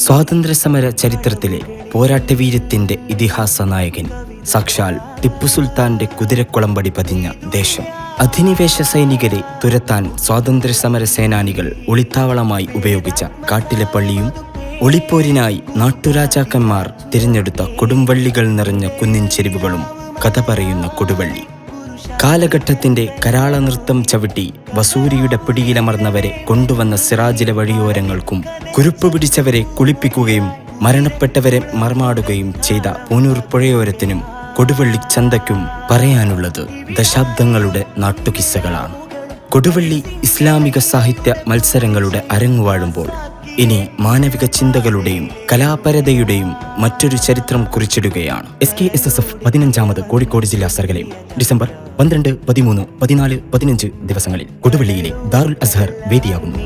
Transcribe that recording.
സ്വാതന്ത്ര്യസമര ചരിത്രത്തിലെ പോരാട്ടവീര്യത്തിന്റെ ഇതിഹാസ നായകൻ സാക്ഷാൽ ടിപ്പു സുൽത്താന്റെ കുതിരക്കുളമ്പടി പതിഞ്ഞ ദേശം. അധിനിവേശ സൈനികരെ തുരത്താൻ സ്വാതന്ത്ര്യ സമര സേനാനികൾ ഒളിത്താവളമായി ഉപയോഗിച്ച കാട്ടിലെ പള്ളിയും ഒളിപ്പോരിനായി നാട്ടുരാജാക്കന്മാർ തിരഞ്ഞെടുത്ത കൊടുംവള്ളികൾ നിറഞ്ഞ കുന്നിൻ ചെരിവുകളും കഥ പറയുന്ന കൊടുവള്ളി. കാലഘട്ടത്തിന്റെ കരാള നൃത്തം ചവിട്ടി വസൂരിയുടെ പിടിയിലമർന്നവരെ കൊണ്ടുവന്ന സിറാജിലെ വഴിയോരങ്ങൾക്കും കുരുപ്പ് പിടിച്ചവരെ കുളിപ്പിക്കുകയും മരണപ്പെട്ടവരെ മർമാടുകയും ചെയ്ത പൂനൂർ പുഴയോരത്തിനും കൊടുവള്ളി ചന്തയ്ക്കും പറയാനുള്ളത് ദശാബ്ദങ്ങളുടെ നാട്ടുകിസ്സകളാണ്. കൊടുവള്ളി ഇസ്ലാമിക സാഹിത്യ മത്സരങ്ങളുടെ അരങ്ങുവാഴുമ്പോൾ ഇനി മാനവിക ചിന്തകളുടെയും കലാപരതയുടെയും മറ്റൊരു ചരിത്രം കുറിച്ചിടുകയാണ്. S K S S F പതിനഞ്ചാമത് Kozhikode ജില്ലാ സർഗലയം. ഡിസംബർ പന്ത്രണ്ട് പതിമൂന്ന് പതിനാല് പതിനഞ്ച് ദിവസങ്ങളിൽ കൊടുവള്ളിയിലെ ദാറുൽ അസ്ഹർ വേദിയാകുന്നു.